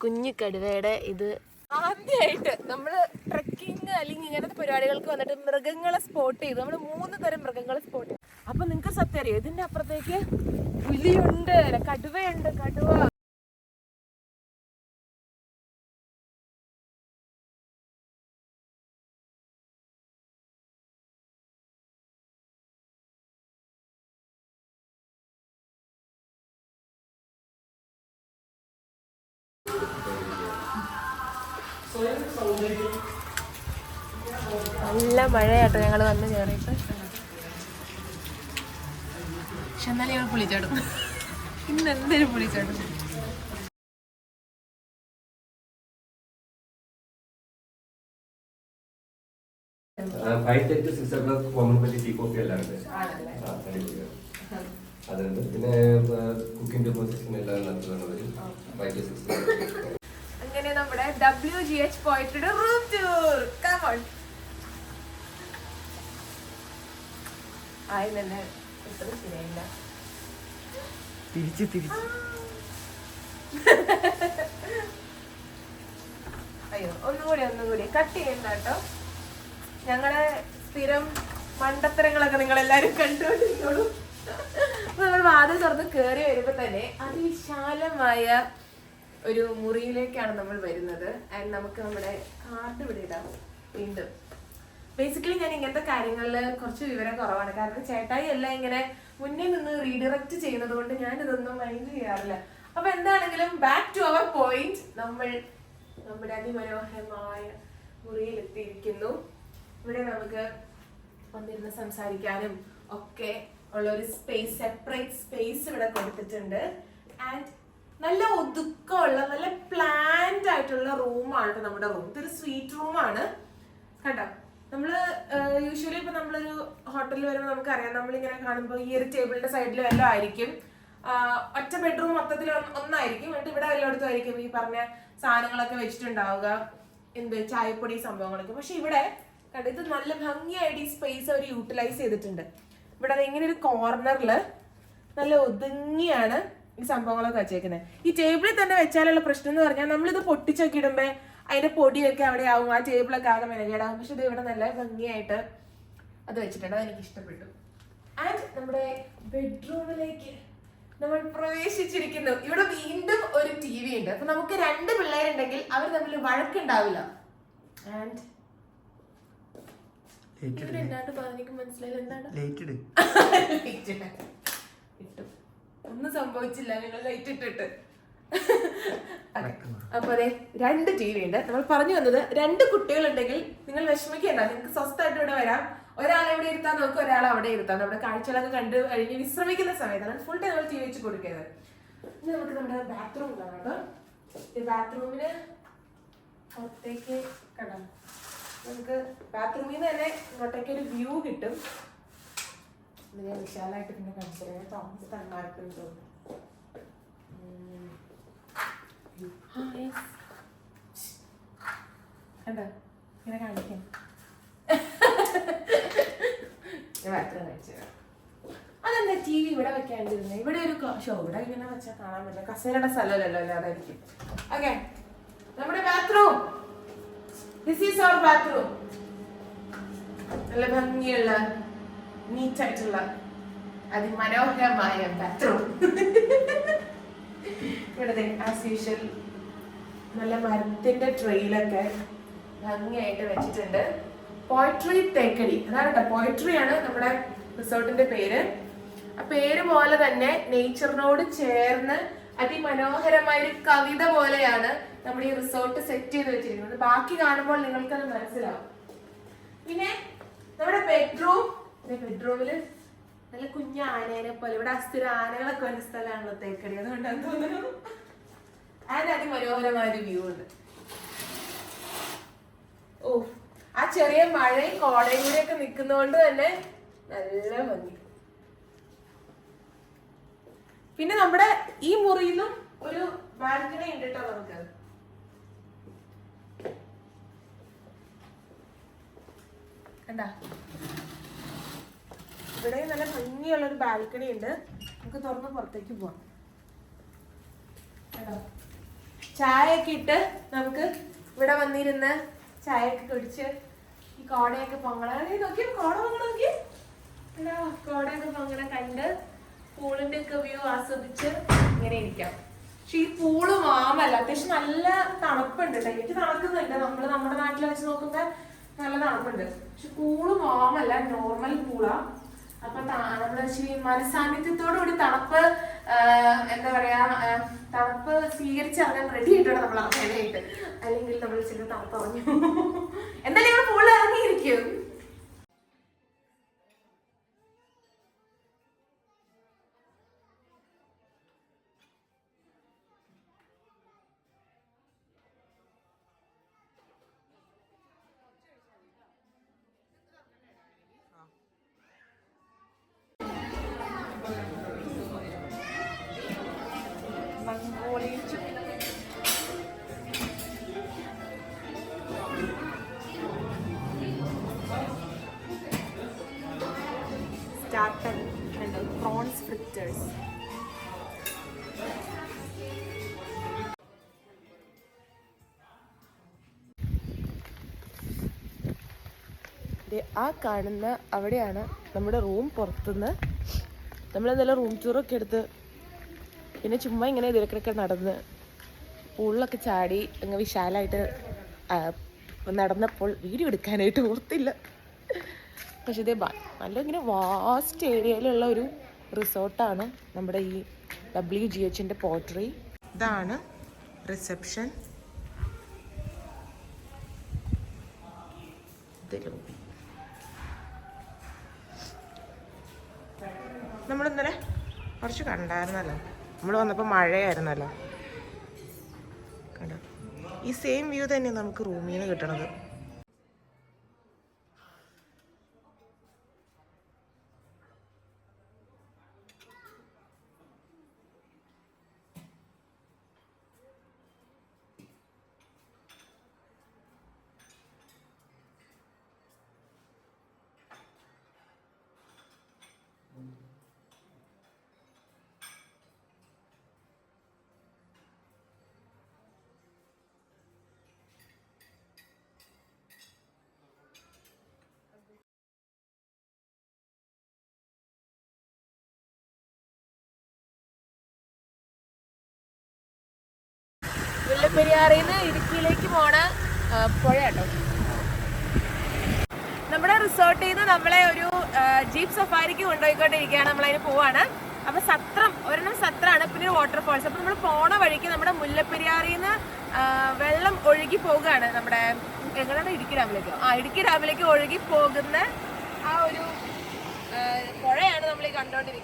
കുഞ്ഞു കടുവയുടെ ഇത് ആദ്യമായിട്ട് നമ്മൾ ട്രക്കിങ് അല്ലെങ്കിൽ ഇങ്ങനത്തെ പരിപാടികൾക്ക് വന്നിട്ട് മൃഗങ്ങളെ സ്പോട്ട് ചെയ്തു. നമ്മൾ മൂന്ന് തരം മൃഗങ്ങളെ സ്പോട്ട് ചെയ്തു. അപ്പൊ നിങ്ങൾക്ക് സത്യം അറിയോ? ഇതിന്റെ അപ്പുറത്തേക്ക് പുലിയുണ്ട് കടുവയുണ്ട് കടുവ. നല്ല മഴയാട്ടോ ഞങ്ങൾ വന്ന് കയറിയിട്ട് പക്ഷെ എന്നാലും ഞങ്ങൾ പുളിച്ചാടും. ഇന്ന് എന്തൊരു പുളിച്ചാടും. പിന്നെ കുക്കിംഗ് ഡെമോസിഷൻ എല്ലാം നടത്തുന്നത് ഫൈവ് ടു സിക്സ് അങ്ങനെ നമ്മുടെ ഡബ്ല്യു ജി എച്ച് പോയിട്ടുണ്ട് റൂം ടൂർ കമോൺ ആയി തന്നെ ഇത്ര ശരിയായില്ല. തിരിച്ച് തിരിച്ച്. അയ്യോ ഒന്നുകൂടി ഒന്നുകൂടി കട്ട് ചെയ്യണ്ട കേട്ടോ. ഞങ്ങളെ സ്ഥിരം മണ്ടത്തരങ്ങളൊക്കെ നിങ്ങൾ എല്ലാരും കണ്ടുകൊണ്ടിരിക്കോളൂ നമ്മൾ വാതിൽ തുറന്ന് കയറി വരുമ്പോ തന്നെ അതിവിശാലമായ ഒരു മുറിയിലേക്കാണ് നമ്മൾ വരുന്നത്. ആൻഡ് നമുക്ക് നമ്മുടെ കാർഡ് ഇവിടെ ഇടാം. വീണ്ടും. ബേസിക്കലി ഞാൻ ഇങ്ങനത്തെ കാര്യങ്ങളിൽ കുറച്ച് വിവരം കുറവാണ്. കാരണം ചേട്ടായി എല്ലാം ഇങ്ങനെ മുന്നേ നിന്ന് റീഡിറക്റ്റ് ചെയ്യുന്നത് കൊണ്ട് ഞാൻ ഇതൊന്നും മൈൻഡ് ചെയ്യാറില്ല. അപ്പൊ എന്താണെങ്കിലും ബാക്ക് ടു അവർ പോയിന്റ് നമ്മൾ നമ്മുടെ അതിമനോഹരമായ മുറിയിൽ എത്തിയിരിക്കുന്നു. ഇവിടെ നമുക്ക് വന്നിരുന്ന് സംസാരിക്കാനും ഒക്കെ ഉള്ള ഒരു സ്പേസ് സെപ്പറേറ്റ് സ്പേസ് ഇവിടെ കൊടുത്തിട്ടുണ്ട്. ആൻഡ് നല്ല ഒതുക്കമുള്ള നല്ല പ്ലാൻഡ് ആയിട്ടുള്ള റൂമാണ് കേട്ടോ നമ്മുടെ റൂം ഇതൊരു സ്വീറ്റ് റൂമാണ് കണ്ടോ? നമ്മൾ യൂഷ്വലി ഇപ്പൊ നമ്മളൊരു ഹോട്ടലിൽ വരുമ്പോൾ നമ്മൾ ഇങ്ങനെ കാണുമ്പോൾ ഈ ഒരു ടേബിളിന്റെ സൈഡിൽ വല്ലതും ആയിരിക്കും. ഒറ്റ ബെഡ്റൂം മൊത്തത്തിൽ ഒന്ന് ഒന്നായിരിക്കും. എന്നിട്ട് ഇവിടെ എല്ലായിടത്തും ആയിരിക്കും ഈ പറഞ്ഞ സാധനങ്ങളൊക്കെ വെച്ചിട്ടുണ്ടാവുക. എന്ത് ചായപ്പൊടി സംഭവങ്ങളൊക്കെ. പക്ഷെ ഇവിടെ കണ്ടോ ഇത് നല്ല ഭംഗിയായിട്ട് ഈ സ്പേസ് അവർ യൂട്ടിലൈസ് ചെയ്തിട്ടുണ്ട്. ഇവിടെ ഇങ്ങനെ ഒരു കോർണറിൽ നല്ല ഒതുങ്ങിയാണ് ഈ സംഭവങ്ങളൊക്കെ വെച്ചേക്കുന്നത് ഈ ടേബിളിൽ തന്നെ വെച്ചാലുള്ള പ്രശ്നം എന്ന് പറഞ്ഞാൽ നമ്മളിത് പൊട്ടിച്ചൊക്കെ ഇടുമ്പോൾ അതിന്റെ പൊടിയൊക്കെ അവിടെ ആവും. ആ ടേബിളൊക്കെ ആകെ മെനകേടാവും. പക്ഷെ ഇത് ഇവിടെ നല്ല ഭംഗിയായിട്ട് അത് വെച്ചിട്ടുണ്ട്. അതെനിക്ക് ഇഷ്ടപ്പെട്ടു. ആൻഡ് നമ്മുടെ ബെഡ്റൂമിലേക്ക് നമ്മൾ പ്രവേശിച്ചിരിക്കുന്നു. ഇവിടെ വീണ്ടും ഒരു ടി വി ഉണ്ട്. അപ്പൊ നമുക്ക് രണ്ട് പിള്ളേരുണ്ടെങ്കിൽ അവർ തമ്മിൽ വഴക്കുണ്ടാവില്ല. ആൻഡ് ഇവിടെ എന്താണ്ട് പറഞ്ഞെനിക്ക് മനസ്സിലായില്ല. എന്താണ്? ഒന്നും സംഭവിച്ചില്ല നിങ്ങൾ ലൈറ്റ് ഇട്ടിട്ട്. അപ്പൊ അതെ രണ്ട് ടി വി ഉണ്ട്. നമ്മൾ പറഞ്ഞു വന്നത് രണ്ട് കുട്ടികളുണ്ടെങ്കിൽ നിങ്ങൾ വിഷമിക്കേണ്ട നിങ്ങൾക്ക് സ്വസ്ഥമായിട്ട് ഇവിടെ വരാം. ഒരാളെ ഇവിടെ ഇരുത്താൻ നോക്കുക ഒരാൾ അവിടെ ഇരുത്താം നമ്മുടെ കാഴ്ചകളൊക്കെ കണ്ടു കഴിഞ്ഞ് വിശ്രമിക്കുന്ന സമയത്താണ് ഫുൾ ടൈം നമ്മൾ ടി വി വെച്ച് കൊടുക്കരുത് ഇനി നമുക്ക് നമ്മുടെ ബാത്റൂം കാണാം ഈ ബാത്റൂമിന് പുറത്തേക്ക് കണ്ടോ നമുക്ക് ബാത്റൂമിൽ നിന്ന് തന്നെ ഇങ്ങോട്ടേക്ക് ഒരു വ്യൂ കിട്ടും. ഇതിനെ വിശാലമായിട്ട് പിന്നെ കാണിച്ചത് തോമസ് തന്മാർക്കുണ്ട്. കണ്ടോ? ഇങ്ങനെ കാണിക്കാം. ഞാൻ കാണിച്ചു തരാം. അതെന്താ ടി വി ഇവിടെ വെക്കാണ്ടിരുന്നത് ഇവിടെ ഒരു ഷോ ഇവിടെ ഇങ്ങനെ വെച്ചാൽ കാണാൻ പറ്റില്ല. കസേരയുടെ സ്ഥലമല്ലല്ലോ അല്ലാതായിരിക്കും. ഓക്കെ നമ്മുടെ bathroom this is our bathroom നല്ല ഭംഗിയുള്ള നീറ്റ് ആയിട്ടുള്ള അതിമനോഹരമായ ബാത്റൂം ഇവിടെ ആസ് യൂഷ്വൽ നല്ല മരത്തിന്റെ ട്രെയിലൊക്കെ ഭംഗിയായിട്ട് വെച്ചിട്ടുണ്ട്. പോയട്രി തേക്കടി. അതാണ് കേട്ടോ പോയട്രി ആണ് നമ്മുടെ റിസോർട്ടിന്റെ പേര്. ആ പേര് പോലെ തന്നെ നേച്ചറിനോട് ചേർന്ന് അതിമനോഹരമായ ഒരു കവിത പോലെയാണ് നമ്മുടെ ഈ റിസോർട്ട് സെറ്റ് ചെയ്ത് വെച്ചിരിക്കുന്നത്. ബാക്കി കാണുമ്പോൾ നിങ്ങൾക്കത് മനസ്സിലാവും. പിന്നെ നമ്മുടെ ബെഡ്റൂം ബെഡ്റൂമിൽ നല്ല കുഞ്ഞ ആനേനെ പോലെ. ഇവിടെ അസ്ഥിര ആനകളൊക്കെ ഒരു സ്ഥലമാണല്ലോ തേക്കടി. അതുകൊണ്ടാണ് തോന്നുന്നു. അതിന് അതിമനോഹരമായ ഒരു വ്യൂ ഉണ്ട്. ഓ ആ ചെറിയ മഴയും കോടയും കൂടെ ഒക്കെ നിൽക്കുന്നതുകൊണ്ട് തന്നെ നല്ല ഭംഗി. പിന്നെ നമ്മുടെ ഈ മുറിയിലും ഒരു ബാൽക്കണി ഉണ്ട് കേട്ടോ നമുക്ക്. കണ്ടാ? ഇവിടെ നല്ല ഭംഗിയുള്ള ഒരു ബാൽക്കണി ഉണ്ട്. നമുക്ക് തുറന്ന് പുറത്തേക്ക് പോവാം. ചായയൊക്കെ ഇട്ട് നമുക്ക് ഇവിടെ വന്നിരുന്ന് ചായയൊക്കെ കുടിച്ച് ഈ കോടയൊക്കെ പൊങ്ങണം. നീ നോക്കി കോട പൊങ്ങണ നോക്കി കോടയൊക്കെ പൊങ്ങണ കണ്ട് പൂളിന്റെ ഒക്കെ വ്യൂ ആസ്വദിച്ച് ഇങ്ങനെ ഇരിക്കാം. പക്ഷെ ഈ പൂൾ മാമല്ല അത്യാവശ്യം നല്ല തണുപ്പുണ്ട് എനിക്ക് തണുക്കുന്നുണ്ട് നമ്മൾ നമ്മുടെ നാട്ടിൽ വെച്ച് നോക്കുമ്പോ നല്ല തണുപ്പുണ്ട്. പക്ഷെ പൂൾ മാമല്ല നോർമൽ പൂളാ. അപ്പൊ ത- നമ്മൾ ഇച്ചിരി മനസാന്നിധ്യത്തോടു കൂടി തണുപ്പ് എന്താ പറയാ തണുപ്പ് സ്വീകരിച്ച് അറിയാൻ റെഡി ആയിട്ടാണ് നമ്മൾ അറിയാനായിട്ട് അല്ലെങ്കിൽ നമ്മൾ ചില തണുപ്പ് അറിഞ്ഞു എന്തായാലും ഇവിടെ പോളിൽ ഇറങ്ങിയിരിക്കും. സ്റ്റാർട്ടർ ഉണ്ട് പ്രോൺസ് ഫ്രിറ്റേഴ്സ് ആ കാണുന്ന അവിടെയാണ് നമ്മുടെ റൂം പുറത്തുനിന്ന്. നമ്മൾ നല്ല റൂം ടൂറൊക്കെ എടുത്ത് പിന്നെ ചുമ്മാ ഇങ്ങനെ ഇതിലൊക്കെ നടന്ന് പൂളിലൊക്കെ ചാടി അങ്ങ് വിശാലമായിട്ട് നടന്നപ്പോൾ വീഡിയോ എടുക്കാനായിട്ട് ഓർത്തില്ല. പക്ഷെ ഇതേ നല്ല ഇങ്ങനെ വാസ്റ്റ് ഏരിയയിലുള്ള ഒരു റിസോർട്ടാണ് നമ്മുടെ ഈ ഡബ്ല്യു ജി എച്ചിന്റെ പോട്ടറി ഇതാണ് റിസപ്ഷൻ നമ്മൾ ഇന്നലെ കുറച്ച് കണ്ടായിരുന്നല്ലോ. നമ്മൾ വന്നപ്പോൾ മഴയായിരുന്നല്ലോ. കണ്ടോ? ഈ സെയിം വ്യൂ തന്നെ നമുക്ക് റൂമിൽ നിന്ന് കിട്ടണത്. മുല്ലപ്പെരിയാറിൽ നിന്ന് ഇടുക്കിയിലേക്ക് പോണ പുഴ കേട്ടോ നമ്മുടെ റിസോർട്ടിൽ നിന്ന് നമ്മളെ ഒരു ജീപ്പ് സഫാരിക്ക് കൊണ്ടുപോയിക്കൊണ്ടിരിക്കുകയാണ്. നമ്മളതിന് പോവാണ്. അപ്പൊ സത്രം ഒരെണ്ണം സത്രമാണ് പിന്നെ വാട്ടർഫോൾസ് അപ്പൊ നമ്മൾ പോണ വഴിക്ക് നമ്മുടെ മുല്ലപ്പെരിയാറിൽ നിന്ന് വെള്ളം ഒഴുകി പോവുകയാണ് നമ്മുടെ എങ്ങനെയാണ് ഇടുക്കി ഡാമിലേക്ക്? ആ ഇടുക്കി ഡാമിലേക്ക് ഒഴുകി പോകുന്ന ആ ഒരു പുഴയാണ് നമ്മൾ ഈ ഒരു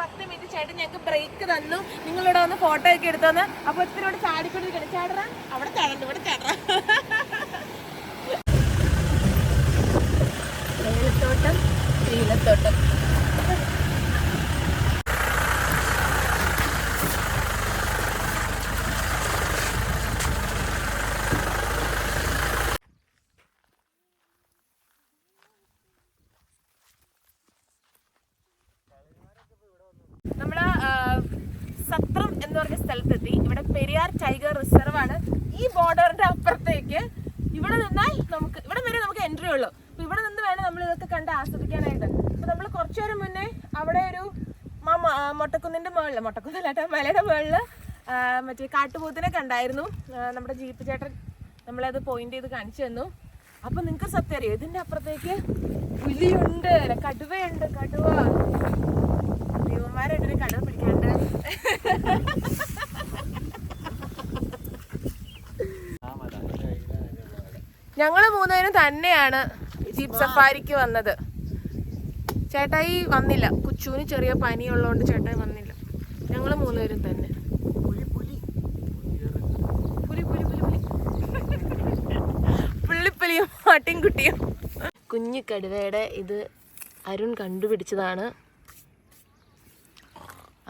പത്ത് മിനിറ്റ് ചേട്ടൻ ഞങ്ങൾക്ക് ബ്രേക്ക് തന്നു. നിങ്ങളിവിടെ വന്ന് ഫോട്ടോ ഒക്കെ എടുത്തു തന്ന് അപ്പൊ ഇത്തിരി ചാടിക്കൊണ്ടിരിക്കണം ചേട്ടറ അവിടെ ചേട്ടൻ ഇവിടെ ചേട്ടറ തേയിലത്തോട്ടം തേയിലത്തോട്ടം. നമ്മൾ സത്രം എന്ന് പറഞ്ഞ സ്ഥലത്തെത്തി. ഇവിടെ പെരിയാർ ടൈഗർ റിസർവ് ആണ്. ഈ ബോർഡറിന്റെ അപ്പുറത്തേക്ക് ഇവിടെ നിന്നാൽ നമുക്ക് ഇവിടെ വരെ നമുക്ക് എൻട്രി ഉള്ളൂ. അപ്പൊ ഇവിടെ നിന്ന് വേണം നമ്മൾ ഇതൊക്കെ കണ്ട് ആസ്വദിക്കാനായിട്ട്. അപ്പൊ നമ്മൾ കുറച്ചു നേരം മുന്നേ അവിടെ ഒരു മൊട്ടക്കുന്നിന്റെ മുകളിൽ മൊട്ടക്കുന്നല്ല കേട്ടോ മലയുടെ മുകളിൽ മറ്റേ കാട്ടുപോത്തിനെ കണ്ടായിരുന്നു. നമ്മുടെ ജീപ്പ് ചേട്ടൻ നമ്മളത് പോയിന്റ് ചെയ്ത് കാണിച്ചു തന്നു. അപ്പൊ നിങ്ങൾക്ക് സത്യം അറിയോ? ഇതിന്റെ അപ്പുറത്തേക്ക് പുലിയുണ്ട് കടുവയുണ്ട് കടുവ. ദൈവന്മാരായിട്ടൊരു കടൽ പിടിക്കാണ്ട്. ഞങ്ങൾ മൂന്നുപേരും തന്നെയാണ് ജീപ്പ് സഫാരിക്ക് വന്നത്. ചേട്ടായി വന്നില്ല. കുച്ചുവിന് ചെറിയ പനിയുള്ളതുകൊണ്ട് ചേട്ടായി വന്നില്ല. ഞങ്ങൾ മൂന്നുപേരും തന്നെ. പുലി പുലി പുലി പുലി. പുള്ളിപ്പുലിയും ആട്ടിൻകുട്ടിയും. കുഞ്ഞു കടുവയുടെ ഇത് അരുൺ കണ്ടുപിടിച്ചതാണ്.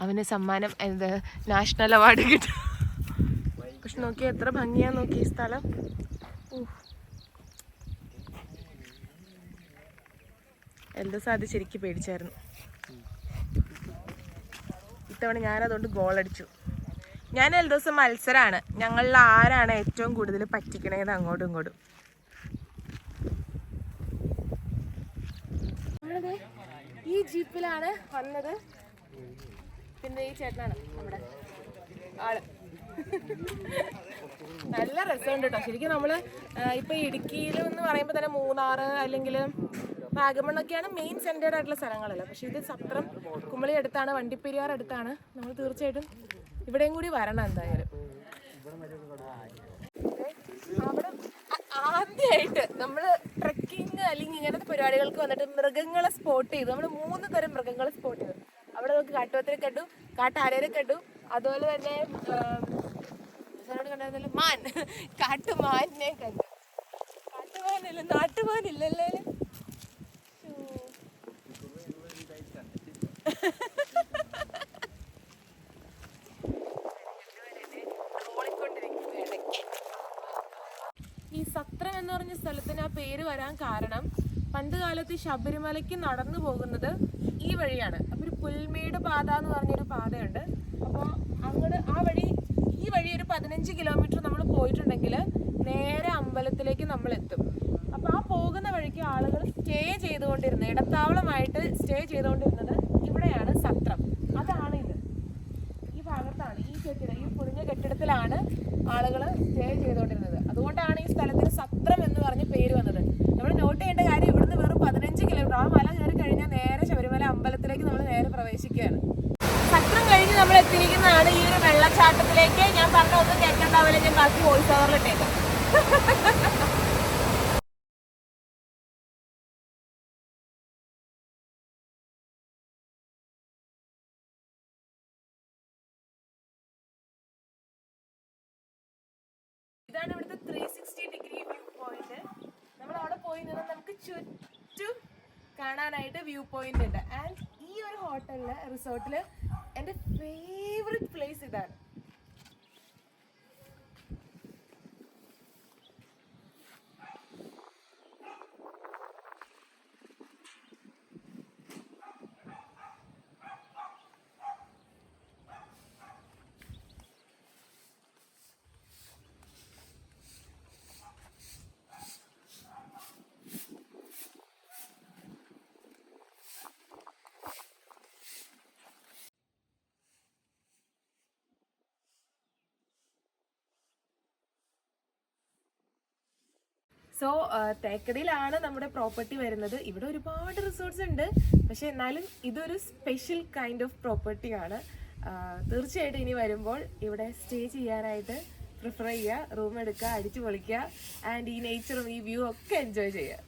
അവന് സമ്മാനം എന്ത് നാഷണൽ അവാർഡ് കിട്ടും. പക്ഷെ നോക്കി എത്ര ഭംഗിയാ നോക്കി ഈ സ്ഥലം. എൽദോ സാധി ശരിക്കും പേടിച്ചായിരുന്നു. ഇത്തവണ ഞാനതുകൊണ്ട് ഗോൾ അടിച്ചു. ഞാൻ എല്ലാ ദിവസം മത്സരമാണ് ഞങ്ങളിൽ ആരാണ് ഏറ്റവും കൂടുതൽ പറ്റിക്കണേന്ന് അങ്ങോട്ടും ഇങ്ങോട്ടും. ഈ ജീപ്പിലാണ് വന്നത്. പിന്നെ ഈ ചേട്ടനാണ് നമ്മുടെ ആൾ. നല്ല രസമുണ്ട് കേട്ടോ. ശരിക്കും നമ്മൾ ഇപ്പൊ ഇടുക്കിയിൽ എന്ന് പറയുമ്പോൾ തന്നെ മൂന്നാറ് അല്ലെങ്കിൽ വാഗമണ്ണൊക്കെയാണ് മെയിൻ സെന്റേഡ് ആയിട്ടുള്ള സ്ഥലങ്ങളല്ല. പക്ഷെ ഇത് സത്രം കുമളി അടുത്താണ് വണ്ടിപ്പെരിയാർ അടുത്താണ്. നമ്മൾ തീർച്ചയായിട്ടും ഇവിടെയും കൂടി വരണം എന്തായാലും. അവിടെ ആദ്യമായിട്ട് നമ്മൾ ട്രക്കിംഗ് അല്ലെങ്കിൽ ഇങ്ങനത്തെ പരിപാടികൾക്ക് വന്നിട്ട് മൃഗങ്ങളെ സ്പോട്ട് ചെയ്തു. നമ്മൾ മൂന്ന് തരം മൃഗങ്ങളെ സ്പോട്ട് ചെയ്തു. അവിടെ നമുക്ക് കാട്ടുപത്രം കണ്ടു കാട്ടാരേനെ കണ്ടു. അതുപോലെ തന്നെ മാൻ. കാട്ടുമാനിനെ കണ്ടു. കാട്ടുമാനല്ല നാട്ടുമാനില്ലല്ലേ. ഈ സത്രം എന്ന് പറഞ്ഞ സ്ഥലത്തിന് ആ പേര് വരാൻ കാരണം പണ്ട് കാലത്ത് ശബരിമലയ്ക്ക് നടന്നു പോകുന്നത് ഈ വഴിയാണ്. പുൽമേട് പാത എന്ന് പറഞ്ഞൊരു പാതയുണ്ട്. അപ്പോൾ അങ്ങോട്ട് ആ വഴി ഈ വഴി ഒരു പതിനഞ്ച് കിലോമീറ്റർ നമ്മൾ പോയിട്ടുണ്ടെങ്കിൽ നേരെ അമ്പലത്തിലേക്ക് നമ്മൾ എത്തും അപ്പോൾ ആ പോകുന്ന വഴിക്ക് ആളുകൾ സ്റ്റേ ചെയ്തുകൊണ്ടിരുന്ന ഇടത്താവളമായിട്ട് സ്റ്റേ ചെയ്തുകൊണ്ടിരുന്നത് ഇവിടെയാണ് സത്രം. അതാണ് ഇത്. ഈ ഭാഗത്താണ് ഈ കെട്ടിടം ഈ പൊളിഞ്ഞ കെട്ടിടത്തിലാണ് ആളുകൾ സ്റ്റേ ചെയ്തുകൊണ്ടിരുന്നത്. അതുകൊണ്ടാണ് ഈ സ്ഥലത്തിന് സത്രം എന്ന് പറഞ്ഞ് പേര് വന്നത്. നമ്മൾ നോട്ട് ചെയ്യേണ്ട കാര്യം ഇവിടുന്ന് വെറും പതിനഞ്ച് കിലോമീറ്റർ ആ മല കയറി കഴിഞ്ഞാൽ നേരെ അമ്പലത്തിലേക്ക് നമ്മൾ നേരെ പ്രവേശിക്കുകയാണ്. സത്രം കഴിഞ്ഞ് നമ്മൾ എത്തിയിരിക്കുന്നതാണ് ഈ ഒരു വെള്ളച്ചാട്ടത്തിലേക്ക്. ഞാൻ പറഞ്ഞ ഒന്നും കേൾക്കണ്ടാവില്ല. ഞാൻ ബാക്കി വോയിസ് ഓവറിലിട്ടേക്കാം ഇതാണ് ഇവിടുത്തെ three sixty degree view point നമ്മൾ അവിടെ പോയി നിന്ന് നമുക്ക് ചുറ്റും കാണാനായിട്ട് വ്യൂ പോയിന്റ് ഉണ്ട്. ആൻഡ് ഈ ഒരു ഹോട്ടലിൽ റിസോർട്ടിൽ എന്റെ ഫേവററ്റ് പ്ലേസ് ഇതാണ്. സോ തേക്കടിയിലാണ് നമ്മുടെ പ്രോപ്പർട്ടി വരുന്നത്. ഇവിടെ ഒരുപാട് റിസോർട്ട്സ് ഉണ്ട്. പക്ഷേ എന്നാലും ഇതൊരു സ്പെഷ്യൽ കൈൻഡ് ഓഫ് പ്രോപ്പർട്ടിയാണ് തീർച്ചയായിട്ടും ഇനി വരുമ്പോൾ ഇവിടെ സ്റ്റേ ചെയ്യാനായിട്ട് പ്രിഫർ ചെയ്യുക റൂം എടുക്കുക അടിച്ചു പൊളിക്കുക ആൻഡ് ഈ നേച്ചറും ഈ വ്യൂ ഒക്കെ എൻജോയ് ചെയ്യുക.